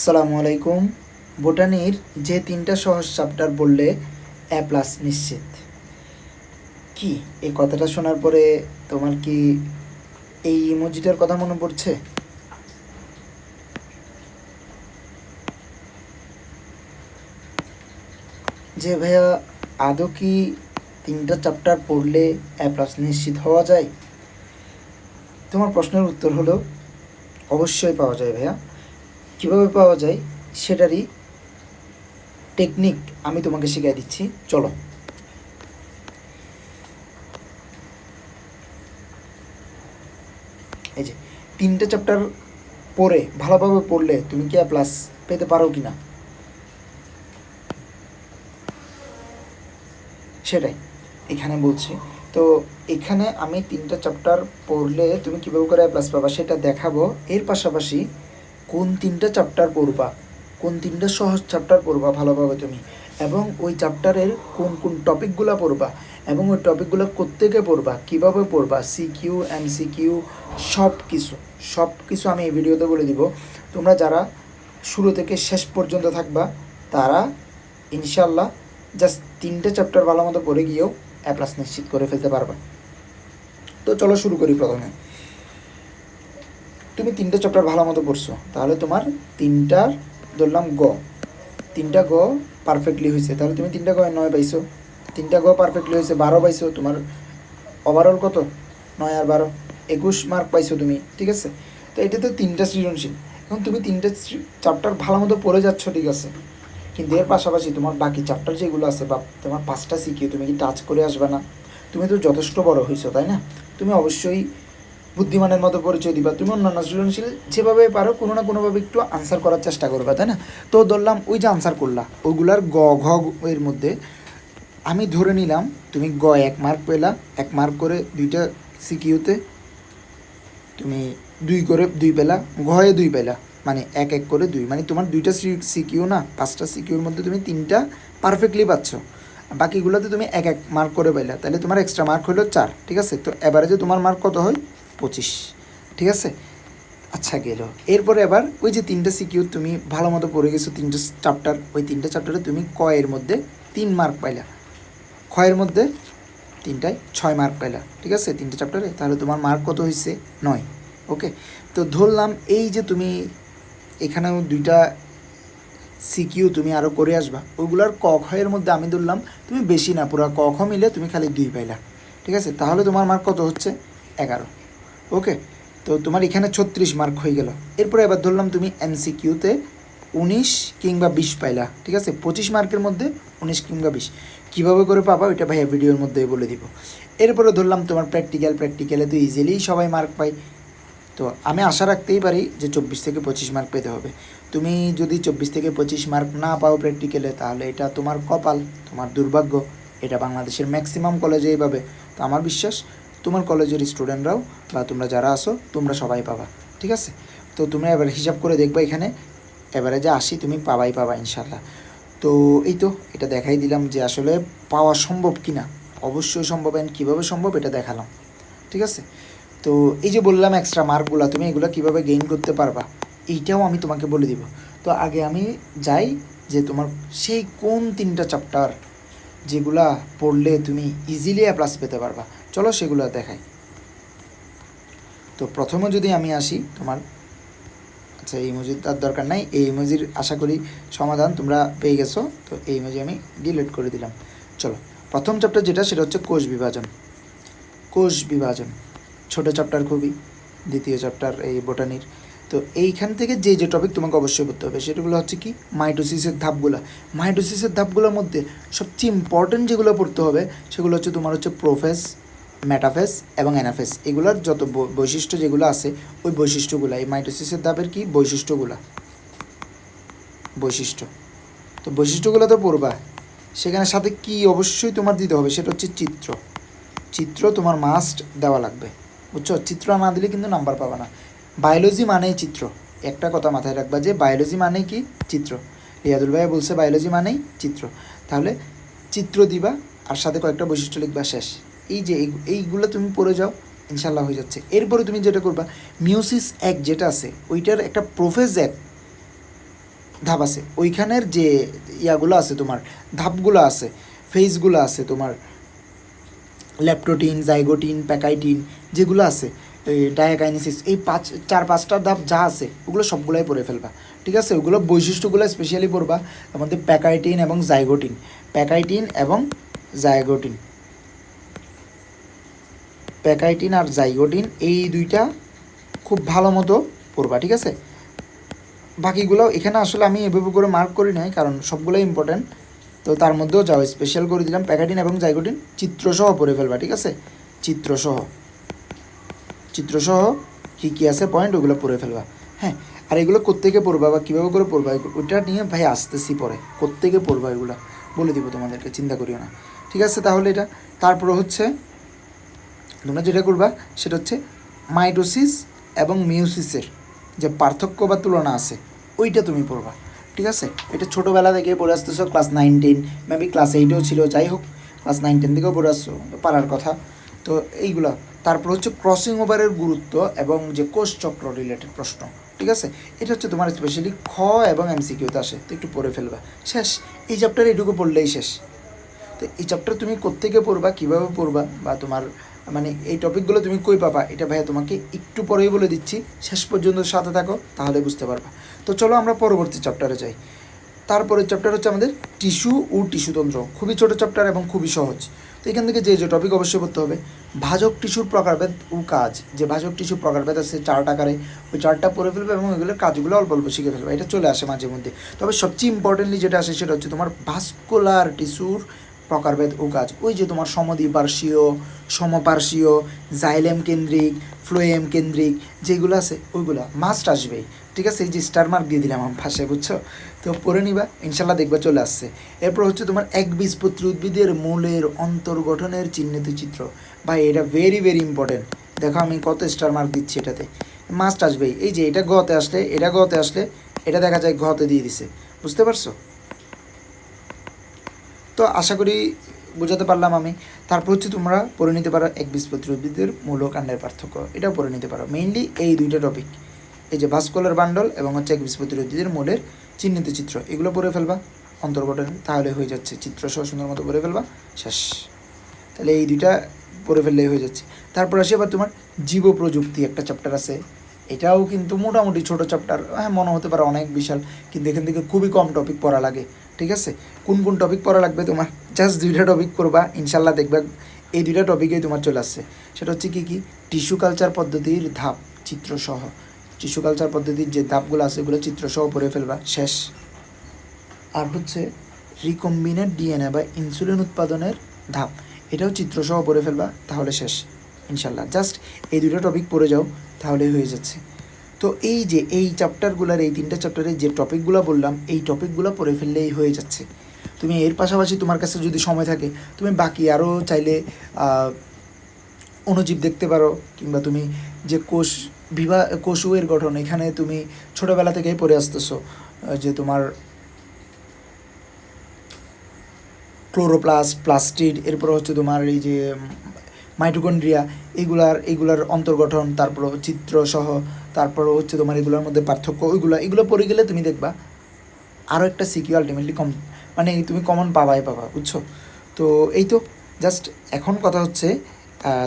আসসালামু আলাইকুম। বোটানির যে তিনটা সহজ চ্যাপ্টার বললে এ প্লাস নিশ্চিত। কি? এই কথাটা শোনার পরে তোমার কি এই ইমোজিটার কথা মনে পড়ছে? যে ভাইয়া, আদৌ কি তিনটা চ্যাপ্টার পড়লে এ প্লাস নিশ্চিত হওয়া যায়? তোমার প্রশ্নের উত্তর হলো, অবশ্যই পাওয়া যায় ভাইয়া। কীভাবে পাওয়া যায় সেটারই টেকনিক আমি তোমাকে শিখিয়ে দিচ্ছি। চলো। এই যে, তিনটে চ্যাপ্টার পড়ে, ভালোভাবে পড়লে তুমি কি প্লাস পেতে পারো কি না সেটাই, এখানে বলছি। তো এখানে আমি তিনটা চ্যাপ্টার পড়লে তুমি কীভাবে করে প্লাস পাবা সেটা দেখাবো। এর পাশাপাশি কোন তিনটা চ্যাপ্টার পড়বা, কোন তিনটা সহজ চ্যাপ্টার পড়বা ভালোভাবে তুমি, এবং ওই চ্যাপ্টারের কোন কোন টপিকগুলো পড়বা, এবং ওই টপিকগুলো কোত্থেকে পড়বা, কীভাবে পড়বা সিকিউ এমসিকিউ সব কিছু সব কিছু আমি এই ভিডিওতে বলে দিব। তোমরা যারা শুরু থেকে শেষ পর্যন্ত থাকবা, তারা ইনশাল্লাহ জাস্ট তিনটে চ্যাপ্টার ভালো মতো পড়ে গিয়েও এ প্লাস নিশ্চিত করে ফেলতে পারবা। তো চলো শুরু করি প্রথমে। তুমি তিনটে চ্যাপ্টার ভালো মতো পড়ছো, তাহলে তোমার তিনটার ধরলাম গ। তিনটা গ পারফেক্টলি হয়েছে, তাহলে তুমি তিনটা গ নয় পাইছো। তিনটা গ পারফেক্টলি হয়েছে, বারো পাইছো, তোমার ওভারঅল কত? নয় আর বারো, একুশ মার্ক পাইছো তুমি, ঠিক আছে? তো এটা তো তিনটা সৃজনশীল। এখন তুমি তিনটা চ্যাপ্টার ভালো মতো পড়ে যাচ্ছ, ঠিক আছে? কিন্তু এর পাশাপাশি তোমার বাকি চ্যাপ্টার যেগুলো আছে বা তোমার পাঁচটা শিখিয়ে তুমি কি টাচ করে আসবে না? তুমি তো যথেষ্ট বড় হয়েছো, তাই না? তুমি অবশ্যই বুদ্ধিমানের মতো পরিচয় দিবা। তুমি অন্যান্য সৃজনশীল যেভাবে পারো, কোনো না কোনোভাবে একটু আনসার করার চেষ্টা করবে, তাই না? তো ধরলাম, ওই যে আনসার করলা ওইগুলার গ, ঘ এর মধ্যে আমি ধরে নিলাম, তুমি গ, এক মার্ক পেলা, এক মার্ক করে দুইটা সিকিউতে তুমি দুই করে দুই পেলা, ঘয়ে দুই পেলা মানে এক এক করে দুই মানে তোমার দুইটা সিকিউ না, পাঁচটা সিকিউর মধ্যে তুমি তিনটা পারফেক্টলি পাচ্ছ। বাকিগুলোতে তুমি এক এক মার্ক করে পাইলা তাহলে তোমার এক্সট্রা মার্ক হলো চার, ঠিক আছে? তো এবারে তোমার মার্ক কত হয়? পঁচিশ। ঠিক আছে? আচ্ছা গেল। এরপরে এবার ওই যে তিনটা সিকিউ তুমি ভালো মতো পড়ে গেছো, তিনটা চ্যাপ্টার ওই তিনটা চ্যাপ্টারে তুমি ক এর মধ্যে তিন মার্ক পাইলা। ক্ষয়ের মধ্যে তিনটায় ছয় মার্ক পাইলা। ঠিক আছে? তিনটে চ্যাপ্টারে তাহলে তোমার মার্ক কত হয়েছে নয়। ওকে? তো ধরলাম এই যে তুমি এখানেও দুইটা সিকিউ তুমি আরও করে আসবা। ওইগুলোর ক খয়ের মধ্যে আমি ধরলাম তুমি বেশি না, পুরো ক, খ মিলে তুমি খালি দুই পাইলা। ঠিক আছে? তাহলে তোমার মার্ক কত হচ্ছে? এগারো। ওকে তো তোমার এখানে ছত্রিশ মার্ক হয়ে গেল। এরপরে এবার ধরলাম তুমি এমসিকিউতে উনিশ কিংবা বিশ পাইলা, ঠিক আছে? পঁচিশ মার্কের মধ্যে উনিশ কিংবা বিশ। কীভাবে করে পাবা? ওইটা ভাইয়া ভিডিওর মধ্যে বলে দিব। এরপরে ধরলাম তোমার প্র্যাকটিক্যাল প্র্যাকটিক্যালে তো ইজিলি সবাই মার্ক পাই তো আমি আশা রাখতেই পারি যে চব্বিশ থেকে পঁচিশ মার্ক পেতে হবে। তুমি যদি চব্বিশ থেকে পঁচিশ মার্ক না পাও প্র্যাকটিক্যালে তাহলে এটা তোমার কপাল, তোমার দুর্ভাগ্য। এটা বাংলাদেশের ম্যাক্সিমাম কলেজে এইভাবে। তো আমার বিশ্বাস তোমার কলেজের স্টুডেন্টরাও বা তোমরা যারা আসো তোমরা সবাই পাবা, ঠিক আছে? তো তোমরা এবার হিসাব করে দেখবা এখানে, এবারে যে আসি তুমি পাবাই পাবা ইনশাল্লাহ তো এই তো, এটা দেখাই দিলাম যে আসলে পাওয়া সম্ভব কি না অবশ্যই সম্ভব অ্যান্ড কীভাবে সম্ভব এটা দেখালাম, ঠিক আছে? তো এই যে বললাম এক্সট্রা মার্কগুলো তুমি এগুলো কীভাবে গেইন করতে পারবা, এইটাও আমি তোমাকে বলে দিব। তো আগে আমি যাই যে তোমার সেই কোন তিনটা চ্যাপ্টার যেগুলা পড়লে তুমি ইজিলি প্লাস পেতে পারবা। চলো সেগুলো দেখাই। তো প্রথমে যদি আমি আসি, তোমার আচ্ছা এই ইমোজির তার দরকার নাই। এই ইমোজির আশা করি সমাধান তোমরা পেয়ে গেছো। তো এই ইমোজি আমি ডিলিট করে দিলাম। চলো, প্রথম চ্যাপ্টার যেটা, সেটা হচ্ছে কোষ বিভাজন। কোষ বিভাজন, ছোট চ্যাপ্টার খুবই, দ্বিতীয় চ্যাপ্টার এই বোটানির তো এইখান থেকে যে যে টপিক তোমাকে অবশ্যই পড়তে হবে, সেগুলো হচ্ছে কি? মাইটোসিসের ধাপগুলো। মাইটোসিসের ধাপগুলোর মধ্যে সবচেয়ে ইম্পর্টেন্ট যেগুলো পড়তে হবে, সেগুলো হচ্ছে তোমার হচ্ছে প্রোফেস ম্যাটাফেস এবং অ্যানাফেস এগুলোর যত বৈশিষ্ট্য যেগুলো আছে, ওই বৈশিষ্ট্যগুলো, এই মাইটোসিসের ধাপের কি? বৈশিষ্ট্যগুলো। বৈশিষ্ট্য। তো বৈশিষ্ট্যগুলো তো পড়বা। সেখানে সাথে কি অবশ্যই তোমার দিতে হবে, সেটা হচ্ছে চিত্র। চিত্র তোমার মাস্ট দেওয়া লাগবে। বুঝছ? চিত্র না দিলে কিন্তু নাম্বার পাবা না। বায়োলজি মানেই চিত্র। একটা কথা মাথায় রাখবা যে বায়োলজি মানেই কি? চিত্র। রিয়াদুল ভাই বলছে বায়োলজি মানেই চিত্র। তাহলে চিত্র দিবা, আর সাথে কয়েকটা বৈশিষ্ট্য লিখবা শেষ। এই যে এইগুলো তুমি পড়ে যাও ইনশাল্লাহ হয়ে যাচ্ছে। এরপরে তুমি যেটা করবা মিউসিস এক যেটা আছে, ওইটার একটা প্রোফেস এক ধাপ আছে। ওইখানের যে ইয়াগুলো আছে তোমার, ধাপগুলো আছে ফেজগুলো আছে তোমার, ল্যাপটোটিন, জাইগোটিন, প্যাকাইটিন যেগুলো আছে ডায়াকাইনেসিস, এই পাঁচ, চার, পাঁচটা ধাপ যা আছে, ওগুলো সবগুলোই পড়ে ফেলবা। ঠিক আছে? ওগুলো বৈশিষ্ট্যগুলো স্পেশালি পড়বা মধ্যে প্যাকাইটিন এবং জাইগোটিন। প্যাকাইটিন এবং জাইগোটিন। প্যাকাইটিন আর জাইগোটিন, এই দুইটা খুব ভালো মতো পড়বা, ঠিক আছে? বাকিগুলো এখানে আসলে আমি এভাবে করে মার্ক করি নাই, কারণ সবগুলোই ইম্পর্ট্যান্ট তো তার মধ্যেও যাও স্পেশাল করে দিলাম প্যাকাটিন এবং জাইগোটিন, চিত্রসহ পড়ে ফেলবা, ঠিক আছে? চিত্রসহ। চিত্রসহ কী কী আছে পয়েন্ট ওগুলো পড়ে ফেলবা। হ্যাঁ আর এগুলো কোত্থেকে পড়বা বা কীভাবে করে পড়বা ওইটা নিয়ে ভাই আসতেছি পরে। কোত্থেকে পড়বা এগুলো? বলে দিব তোমাদেরকে, চিন্তা করিও না। ঠিক আছে তাহলে এটা? তারপরে হচ্ছে তোমরা যেটা করবা, সেটা হচ্ছে মাইটোসিস এবং মিউসিসের যে পার্থক্য বা তুলনা আছে, ওইটা তুমি পড়বা, ঠিক আছে? এটা ছোটোবেলা থেকে পড়ে আসতেছো class nine ten maybe class এইটেও ছিল, যাই হোক ক্লাস নাইন টেন থেকেও পড়ে আসছো পারার কথা। তো এইগুলা। তারপর হচ্ছে ক্রসিং ওভারের গুরুত্ব এবং যে কোষ চক্র রিলেটেড প্রশ্ন, ঠিক আছে? এটা হচ্ছে তোমার স্পেশালি খ এবং এমসিকিউতে আসে, তো একটু পড়ে ফেলবা। শেষ। এই চ্যাপ্টার এইটুকু পড়লেই শেষ। তো এই চ্যাপ্টার তুমি কোত্থেকে পড়বা, কীভাবে পড়বা বা তোমার মানে এই টপিকগুলো তুমি কই পাবা, এটা ভাইয়া তোমাকে একটু পরেই বলে দিচ্ছি। শেষ পর্যন্ত সাথে থাকো, তাহলে বুঝতে পারবা। তো চলো আমরা পরবর্তী চ্যাপ্টারে যাই। তারপরের চ্যাপ্টার হচ্ছে আমাদের টিস্যু ও টিস্যুতন্ত্র খুবই ছোট চ্যাপ্টার এবং খুবই সহজ। তো এখান থেকে যে যে টপিক অবশ্যই পড়তে হবে। ভাজক টিস্যুর প্রকারভেদ ও কাজ। যে ভাজক টিস্যুর প্রকারভেদ আছে, চার্ট আকারে, ওই চার্টটা পড়ে ফেলবে এবং ওইগুলোর কাজগুলো অল্প অল্প শিখে ফেলবে। এটা চলে আসে মাঝে মধ্যে তবে সবচেয়ে ইম্পর্টেন্টলি যেটা আসে সেটা হচ্ছে তোমার ভাস্কুলার টিস্যুর প্রকারভেদ ও কাজ ওই যে তোমার সমদ্বিপার্শ্বীয়, সমপার্শ্বীয়, জাইলেম কেন্দ্রিক, ফ্লোয়েম কেন্দ্রিক যেগুলো আছে, ওইগুলো মাস্ট আসবেই ঠিক আছে? এই যে স্টার মার্ক দিয়ে দিলাম আমার ভাষায়, বুঝছ? তো পড়ে নিবা, ইনশাল্লাহ দেখবা চলে আসছে। এরপর হচ্ছে তোমার এক একবীজপত্রী উদ্ভিদের মূলের অন্তর্গঠনের চিহ্নিত চিত্র। ভাই, এটা ভেরি ভেরি ইম্পর্টেন্ট দেখো আমি কত স্টার মার্ক দিচ্ছি এটাতে। মাস্ট আসবেই। এই যে এটা গতে আসলে, এটা গতে আসলে, এটা দেখা যায় ঘতে দিয়ে দিছে। বুঝতে পারছ? তো আশা করি বোঝাতে পারলাম আমি। তারপর হচ্ছে তোমরা পড়ে নিতে পারো এক একবীজপত্রী উদ্ভিদের মূল কাণ্ডের পার্থক্য। এটাও পড়ে নিতে পারো। মেইনলি এই দুইটা টপিক এই যে ভাস্কুলার বান্ডল এবং হচ্ছে এক একবীজপত্রী উদ্ভিদের মূলের চিহ্নিত চিত্র। এগুলো পড়ে ফেলবা। অন্তর্গঠন তাহলে হয়ে যাচ্ছে। চিত্র সহ সুন্দর মতো পড়ে ফেলবা। শেষ। তাহলে এই দুইটা পড়ে ফেললেই হয়ে যাচ্ছে। তারপর আসি আবার তোমার জীব প্রযুক্তি একটা চ্যাপ্টার আছে। এটাও কিন্তু মোটামুটি ছোট চ্যাপ্টার হ্যাঁ মনে হতে পারে অনেক বিশাল, কিন্তু এখান থেকে খুবই কম টপিক পড়া লাগে, ঠিক আছে? কোন কোন টপিক পড়া লাগবে তোমার? জাস্ট দুইটা টপিক করবা ইনশাল্লাহ দেখবে এই দুইটা টপিকেই তোমার চলে আসছে। সেটা হচ্ছে কী কী? টিস্যু কালচার পদ্ধতির ধাপ, চিত্রসহ। টিস্যু কালচার পদ্ধতির যে ধাপগুলো আছে ওগুলো চিত্রসহ পড়ে ফেলবা, শেষ। আর হচ্ছে রিকম্বিনেট ডিএনএ বা ইনসুলিন উৎপাদনের ধাপ, এটাও চিত্রসহ পড়ে ফেলবা, তাহলে শেষ। ইনশাল্লাহ। জাস্ট এই দুটো টপিক পড়ে যাও তাহলে হয়ে যাচ্ছে। তো এই যে এই চ্যাপ্টারগুলোর এই তিনটা চ্যাপ্টারে যে টপিকগুলো বললাম এই টপিকগুলো পড়ে ফেললেই হয়ে যাচ্ছে। তুমি এর পাশাপাশি তোমার কাছে যদি সময় থাকে তুমি বাকি আরও চাইলে আহ, অণুজীব দেখতে পারো কিংবা তুমি যে কোষ বিভা কোষের গঠন এখানে তুমি ছোটোবেলা থেকেই পড়ে আসতেছো যে তোমার ক্লোরোপ্লাস্ট প্লাস্টিড এরপর হচ্ছে তোমার এই যে মাইটোকন্ড্রিয়া, এগুলার এগুলার অন্তর্গঠন, তারপর চিত্র সহ তারপর হচ্ছে তোমার এগুলোর মধ্যে পার্থক্য, ওইগুলো, এগুলো পড়ে গেলে তুমি দেখবা আরও একটা সিকিউ আলটিমেটলি কম মানে তুমি কমন পাবাই পাবা, বুঝছ? তো এই তো জাস্ট এখন কথা হচ্ছে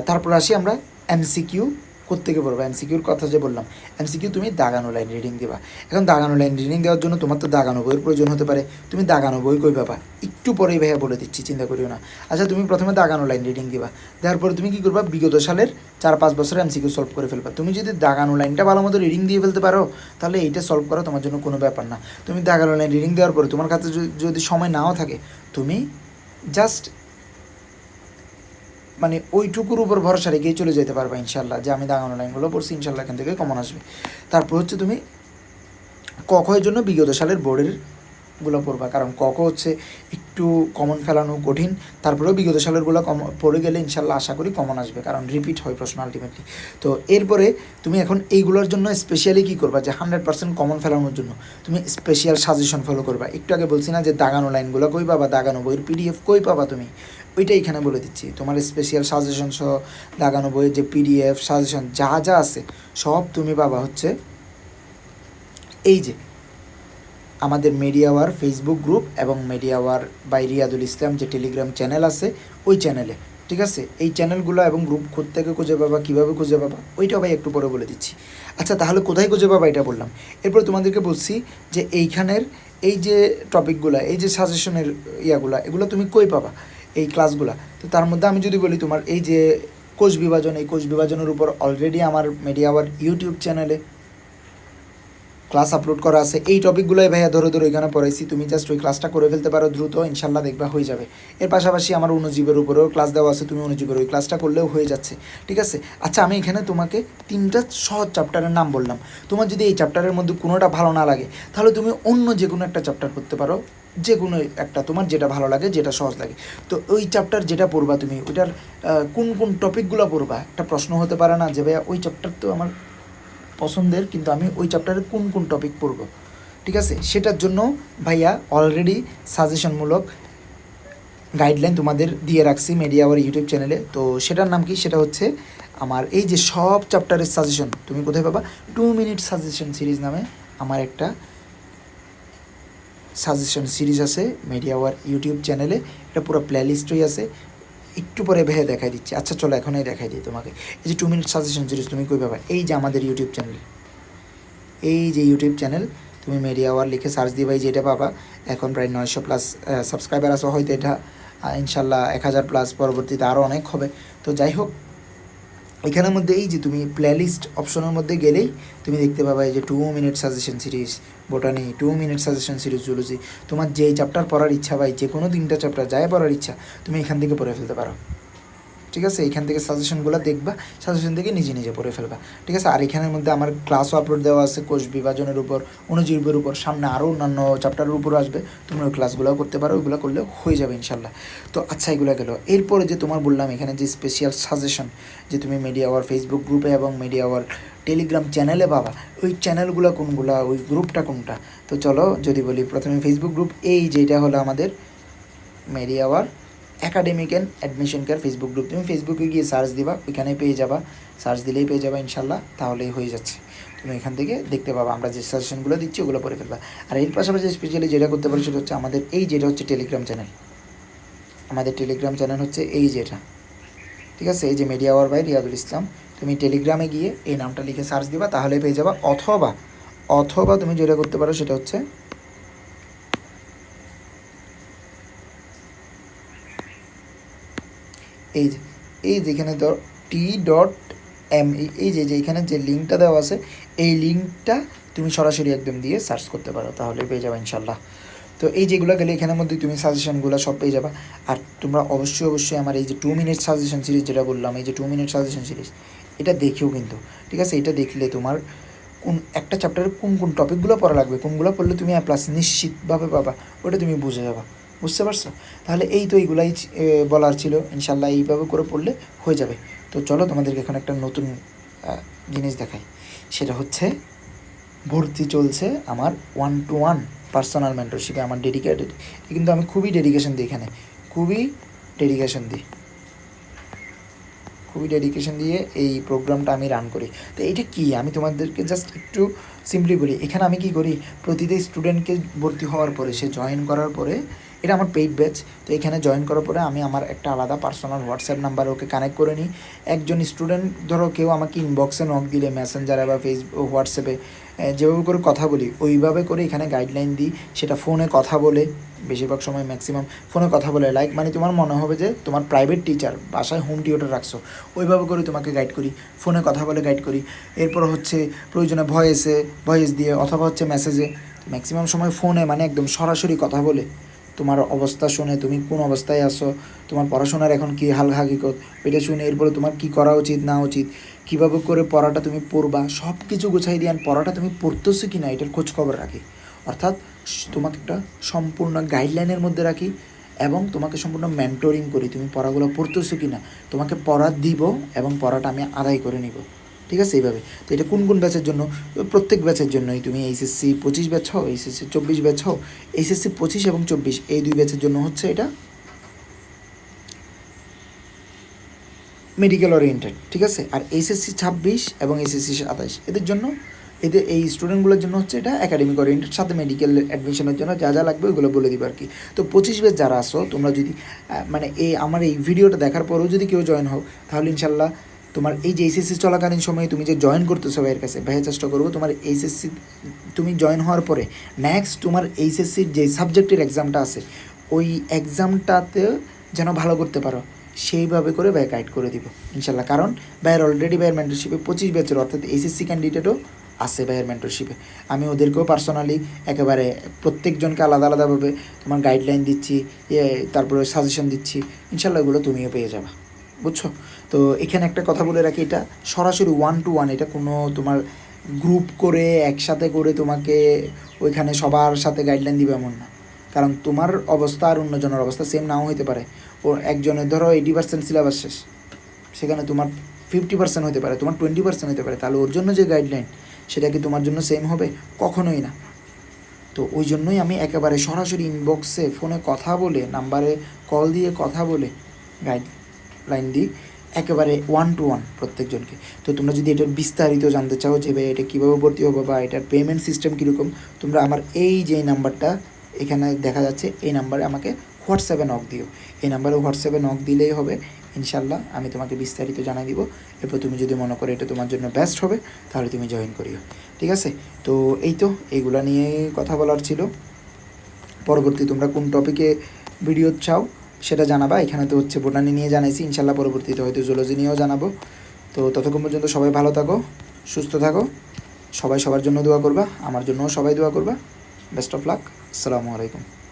তারপর আসি আমরা এমসিকিউ কোত্থেকে পড়ব এমসিকিউর কথা যে বললাম এমসিকিউ তুমি দাগানো লাইন রিডিং দেবা। এখন দাগানো লাইন রিডিং দেওয়ার জন্য তোমার তো দাগানো বইয়ের প্রয়োজন হতে পারে। তুমি দাগানো বই কই পাবা? একটু পরেই ভাইয়া বলে দিচ্ছি, চিন্তা করিও না। আচ্ছা তুমি প্রথমে দাগানো লাইন রিডিং দিবা। দেওয়ার পরে তুমি কী করবা? বিগত সালের চার পাঁচ বছরের এমসিকিউ সলভ করে ফেলবা। তুমি যদি দাগানো লাইনটা ভালো মতো রিডিং দিয়ে ফেলতে পারো, তাহলে এইটা সলভ করা তোমার জন্য কোনো ব্যাপার না। তুমি দাগানো লাইন রিডিং দেওয়ার পরে তোমার কাছে যদি- যদি সময় নাও থাকে, তুমি জাস্ট মানে ওইটুকুর উপর ভরসা রেখেই চলে যেতে পারবা ইনশাল্লাহ যে আমি দাগানো লাইনগুলো পড়ছি ইনশাল্লাহ এখান থেকে কমন আসবে। তারপর হচ্ছে তুমি কখের জন্য বিগত সালের বোর্ডেরগুলো পড়বা। কারণ কক হচ্ছে একটু কমন ফেলানো কঠিন। তারপরেও বিগত সালেরগুলো কম পড়ে গেলে ইনশাল্লাহ আশা করি কমন আসবে। কারণ রিপিট হয় প্রশ্ন আলটিমেটলি তো এরপরে তুমি এখন এইগুলোর জন্য স্পেশালি কী করবা? যে হান্ড্রেড পার্সেন্ট কমন ফেলানোর জন্য তুমি স্পেশাল সাজেশন ফলো করবা। একটু আগে বলছি না যে দাগানো লাইনগুলো কই পাবা? দাগানো বইয়ের পিডিএফ কই পাবা তুমি? ওইটা এখানে বলে দিচ্ছি। তোমার স্পেশাল সাজেশন সহ লাগানো বইয়ের যে পিডিএফ সাজেশন যা যা আছে, সব তুমি পাবা হচ্ছে এই যে আমাদের মিডিয়াওয়ার ফেসবুক গ্রুপ এবং মিডিয়াওয়ার বাই রিয়াদুল ইসলাম যে টেলিগ্রাম চ্যানেল আছে, ওই চ্যানেলে ঠিক আছে? এই চ্যানেলগুলো এবং গ্রুপ থেকে খুঁজে পাবা, কীভাবে খুঁজে পাবা, ওইটাও ভাই একটু পরে বলে দিচ্ছি। আচ্ছা তাহলে কোথায় খুঁজে পাবা এটা বললাম। এরপর তোমাদেরকে বলছি যে এইখানের এই যে টপিকগুলো এই যে সাজেশনের ইয়াগুলা, এগুলো তুমি কই পাবা? এই ক্লাসগুলা। তো তার মধ্যে আমি যদি বলি তোমার এই যে কোষ বিভাজন, এই কোষ বিভাজনের উপর অলরেডি আমার মিডিয়াওয়ার ইউটিউব চ্যানেলে ক্লাস আপলোড করা আছে। এই টপিকগুলোই ভাইয়া ধরে ধরে ওইখানে পড়াইছি। তুমি জাস্ট ওই ক্লাসটা করে ফেলতে পারো দ্রুত, ইনশাল্লাহ দেখবা হয়ে যাবে। এর পাশাপাশি আমার অনুজীবের উপরেও ক্লাস দেওয়া আছে। তুমি অনুজীবের ওই ক্লাসটা করলেও হয়ে যাচ্ছে। ঠিক আছে? আচ্ছা আমি এখানে তোমাকে তিনটা সহজ চ্যাপ্টারের নাম বললাম। তোমার যদি এই চ্যাপ্টারের মধ্যে কোনোটা ভালো না লাগে, তাহলে তুমি অন্য যে কোনো একটা চ্যাপ্টার করতে পারো। যে কোনো একটা তোমার যেটা ভালো লাগে, যেটা সহজ লাগে। তো ওই চ্যাপ্টার যেটা পড়বা তুমি, ওইটার কোন কোন টপিকগুলো পড়বা? একটা প্রশ্ন হতে পারে না যে, ভাইয়া, ওই চ্যাপ্টার তো আমার পছন্দের, কিন্তু আমি ওই চ্যাপ্টারে কোন কোন টপিক পড়ব? ঠিক আছে? সেটার জন্য ভাইয়া অলরেডি সাজেশনমূলক গাইডলাইন তোমাদের দিয়ে রাখছি মিডিয়া আওয়ার ইউটিউব চ্যানেলে তো সেটার নাম কি? সেটা হচ্ছে আমার এই যে সব চ্যাপ্টারের সাজেশন তুমি কোথায় পাবা? টু মিনিট সাজেশন সিরিজ নামে আমার একটা সাজেশন সিরিজ আছে মিডিয়া ওয়ার ইউটিউব চ্যানেলে এটা পুরো প্লেলিস্টই আছে। একটু পরে ভেবে দেখাই দিচ্ছি। আচ্ছা চলো এখনই দেখাই দিই তোমাকে। এই যে টু মিনিট সাজেশন সিরিজ তুমি কই পাবা? এই যে আমাদের ইউটিউব চ্যানেল এই যে ইউটিউব চ্যানেল তুমি মিডিয়া ওয়ার লিখে সার্চ দিবা, এই যে এটা পাবা। এখন প্রায় নয়শো প্লাস সাবস্ক্রাইবার আছে হয়তো এটা। ইনশাল্লাহ এক হাজার প্লাস পরবর্তীতে আরও অনেক হবে। তো যাই হোক এখানের মধ্যে এই যে তুমি প্লেলিস্ট অপশনের মধ্যে গেলেই তুমি দেখতে পাবা এই যে two minute suggestion series botany two minute suggestion series zoology তোমার যে চ্যাপ্টার পড়ার ইচ্ছা বা যে কোনো তিনটা চ্যাপ্টার যাই পড়ার ইচ্ছা তুমি এখান থেকে পড়ে ফেলতে পারো। ঠিক আছে? এখান থেকে সাজেশনগুলো দেখবা সাজেশন থেকে নিজে নিজে পড়ে ফেলবা। ঠিক আছে? আর এখানের মধ্যে আমার ক্লাসও আপলোড দেওয়া আছে কোষ বিভাজনের উপর, অনুজীবের উপর। সামনে আরও অন্যান্য চ্যাপ্টারের উপর আসবে। তুমি ওই ক্লাসগুলোও করতে পারো, ওইগুলো করলে হয়ে যাবে ইনশাল্লাহ তো আচ্ছা এগুলো গেল। এরপরে যে তোমার বললাম, এখানে যে স্পেশাল সাজেশন যে তুমি মিডিয়া আওয়ার ফেসবুক গ্রুপে এবং মিডিয়া আওয়ার টেলিগ্রাম চ্যানেলে পাবা, ওই চ্যানেলগুলো কোনগুলা? ওই গ্রুপটা কোনটা? তো চলো, যদি বলি প্রথমে ফেসবুক গ্রুপ এই যেটা হলো আমাদের media our academic and admission care Facebook group তুমি ফেসবুকে গিয়ে সার্চ দিবা, ওইখানে পেয়ে যাবা। সার্চ দিলেই পেয়ে যাবা ইনশাল্লাহ, তাহলেই হয়ে যাচ্ছে। তুমি এখান থেকে দেখতে পাবা, আমরা যে সাজেশনগুলো দিচ্ছি, ওগুলো পড়ে ফেলবা। আর এর পাশাপাশি স্পেশালি যেটা করতে পারো সেটা হচ্ছে আমাদের এই যেটা হচ্ছে টেলিগ্রাম চ্যানেল আমাদের টেলিগ্রাম চ্যানেল হচ্ছে এই যেটা। ঠিক আছে? এই যে media our by Riadul Islam তুমি টেলিগ্রামে গিয়ে এই নামটা লিখে সার্চ দিবা তাহলে পেয়ে যাবা। অথবা অথবা তুমি যেটা করতে পারো সেটা হচ্ছে এই যে, এই যেখানে ধর টি ডট এম এই যে যে এখানে যে লিঙ্কটা দেওয়া আছে, এই লিঙ্কটা তুমি সরাসরি একদম দিয়ে সার্চ করতে পারো, তাহলে পেয়ে যাবে ইনশাল্লাহ। তো এই যেগুলো গেলে এখানের মধ্যে তুমি সাজেশনগুলো সব পেয়ে যাবা। আর তোমরা অবশ্যই অবশ্যই আমার এই যে টু মিনিট সাজেশন সিরিজ যেটা বললাম, এই যে টু মিনিট সাজেশন সিরিজ এটা দেখেও কিন্তু, ঠিক আছে? এটা দেখলে তোমার কোন, একটা চ্যাপ্টারে কোন কোন টপিকগুলো পড়া লাগবে, কোনগুলো পড়লে তুমি প্লাস নিশ্চিতভাবে পাবা, ওটা তুমি বুঝে যাবা। বুঝতে পারছ? তাহলে এই তো এইগুলাই বলার ছিল। ইনশাল্লাহ এইভাবে করে পড়লে হয়ে যাবে। তো চলো তোমাদেরকে এখন একটা নতুন জিনিস দেখাই। সেটা হচ্ছে, ভর্তি চলছে আমার ওয়ান টু ওয়ান পার্সোনাল মেন্টরশিপে আমার ডেডিকেটেড কিন্তু আমি খুবই ডেডিকেশন দিই এখানে। খুবই ডেডিকেশন দিই। খুবই ডেডিকেশন দিয়ে এই প্রোগ্রামটা আমি রান করি। তো এইটা কি? আমি তোমাদেরকে জাস্ট একটু সিম্পলি বলি। এখানে আমি কি করি? প্রতিটি স্টুডেন্টকে ভর্তি হওয়ার পরে, সে জয়েন করার পরে এটা আমার পেইড ব্যাচ তো এখানে জয়েন করার পরে আমি আমার একটা আলাদা পার্সোনাল হোয়াটসঅ্যাপ নাম্বার ওকে কানেক্ট করে নিই। একজন স্টুডেন্ট ধরো কেউ আমাকে ইনবক্সে নক দিলে মেসেঞ্জারে বা ফেসবুক হোয়াটসঅ্যাপে যেভাবে করে কথা বলি, ওইভাবে করে এখানে গাইডলাইন দিই, সেটা ফোনে কথা বলে, বেশিরভাগ সময় ম্যাক্সিমাম ফোনে কথা বলে। লাইক মানে তোমার মনে হবে যে তোমার প্রাইভেট টিচার বাসায় হোম টিউটার রাখছো, ওইভাবে করে তোমাকে গাইড করি ফোনে কথা বলে গাইড করি। এরপর হচ্ছে প্রয়োজনে ভয়েসে ভয়েস দিয়ে অথবা হচ্ছে মেসেজে ম্যাক্সিমাম সময় ফোনে মানে একদম সরাসরি কথা বলে। তোমার অবস্থা শুনে, তুমি কোন অবস্থায় আসো তোমার পড়াশোনার এখন কী হাল হাকিকত? এটা শুনে এরপরে তোমার কি করা উচিত, না উচিত? কীভাবে করে পড়াটা তুমি পড়বা? সব কিছু গোছাই দিয়ে পড়াটা তুমি পড়তেছো কি না এটার খোঁজ খবর রাখি। অর্থাৎ তোমাকে একটা সম্পূর্ণ গাইডলাইনের মধ্যে রাখি এবং তোমাকে সম্পূর্ণ মেন্টরিং করি। তুমি পড়াগুলো পড়তেছো কি না তোমাকে পড়া দিব এবং পড়াটা আমি আদায় করে নিব। ঠিক আছে, এইভাবে। তো এটা কোন কোন ব্যাচের জন্য? প্রত্যেক ব্যাচের জন্যই। তুমি এইচএসসি পঁচিশ ব্যাচ হও, এইচএসসি চব্বিশ ব্যাচ হও, এইচএসসি পঁচিশ এবং চব্বিশ, এই দুই ব্যাচের জন্য হচ্ছে এটা মেডিকেল ওরিয়েন্টেড ঠিক আছে? আর এইচএসসি ছাব্বিশ এবং এইচএসসি সাতাশ এদের জন্য, এদের এই স্টুডেন্টগুলোর জন্য হচ্ছে এটা একাডেমিক ওরিয়েন্টেড সাথে মেডিকেল অ্যাডমিশনের জন্য যা যা লাগবে ওইগুলো বলে দিবে আর কি তো পঁচিশ বেজ যারা আসো তোমরা যদি মানে এই, আমার এই ভিডিওটা দেখার পরেও যদি কেউ জয়েন হও, তাহলে ইনশাল্লাহ তোমার এই যে এইচএসসি চলাকালীন সময়ে তুমি যে জয়েন করতেছো ভাইয়ের কাছে ভাইয়ের চেষ্টা করব তোমার এইচএসসি তুমি জয়েন হওয়ার পরে নেক্সট তোমার এইচএসসির যে সাবজেক্টের এক্সামটা আছে, ওই এক্সামটাতে যেন ভালো করতে পারো, সেইভাবে করে ব্যয় গাইড করে দিব, ইনশাল্লাহ। কারণ ব্যয়ের অলরেডি ব্যয়ের মেন্টরশিপে পঁচিশ ব্যাচের অর্থাৎ এইচএসসি ক্যান্ডিডেটও আছে ব্যয়ের মেন্টরশিপে আমি ওদেরকেও পার্সোনালি একেবারে প্রত্যেকজনকে আলাদা আলাদাভাবে তোমার গাইডলাইন দিচ্ছি তারপরে সাজেশন দিচ্ছি, ইনশাল্লাহ এগুলো তুমিও পেয়ে যাবে। বুঝছ? তো এখানে একটা কথা বলে রাখি, এটা সরাসরি ওয়ান টু ওয়ান এটা কোনো তোমার গ্রুপ করে একসাথে করে তোমাকে ওইখানে সবার সাথে গাইডলাইন দিবে এমন না। কারণ তোমার অবস্থা আর অন্যজনের অবস্থা সেম নাও হতে পারে। ও একজনের ধরো এইটি পার্সেন্ট সিলেবাস শেষ, সেখানে তোমার ফিফটি পার্সেন্ট হতে পারে, তোমার টোয়েন্টি পার্সেন্ট হতে পারে। তাহলে ওর জন্য যে গাইডলাইন সেটা কি তোমার জন্য সেম হবে? কখনোই না। তো ওই জন্যই আমি একেবারে সরাসরি ইনবক্সে ফোনে কথা বলে নাম্বারে কল দিয়ে কথা বলে গাইডলাইন দিই, একেবারে ওয়ান টু ওয়ান প্রত্যেকজনকে। তো তোমরা যদি এটার বিস্তারিত জানতে চাও যে ভাই এটা কীভাবে ভর্তি হবে বা এটার পেমেন্ট সিস্টেম কীরকম, তোমরা আমার এই যে নাম্বারটা এখানে দেখা যাচ্ছে, এই নাম্বারে আমাকে হোয়াটসঅ্যাপে নক দিও। এই নাম্বারে হোয়াটসঅ্যাপে নক দিলেই হবে ইনশাল্লাহ আমি তোমাকে বিস্তারিত জানাই দিব। এরপর তুমি যদি মনে করো এটা তোমার জন্য বেস্ট হবে, তাহলে তুমি জয়েন করিও। ঠিক আছে? তো এই তো এইগুলা নিয়ে কথা বলার ছিল। পরবর্তী তোমরা কোন টপিকে ভিডিও চাও সেটা জানাবা। এখানে তো হচ্ছে বোটানি নিয়ে জানাইছি। ইনশাল্লাহ পরবর্তীতে হয়তো জুলজি নিয়েও জানাব। তো ততক্ষণ পর্যন্ত সবাই ভালো থাকো, সুস্থ থাকো। সবাই সবার জন্য দোয়া করবা, আমার জন্যও সবাই দোয়া করবা। বেস্ট অফ লাক আসসালামু আলাইকুম।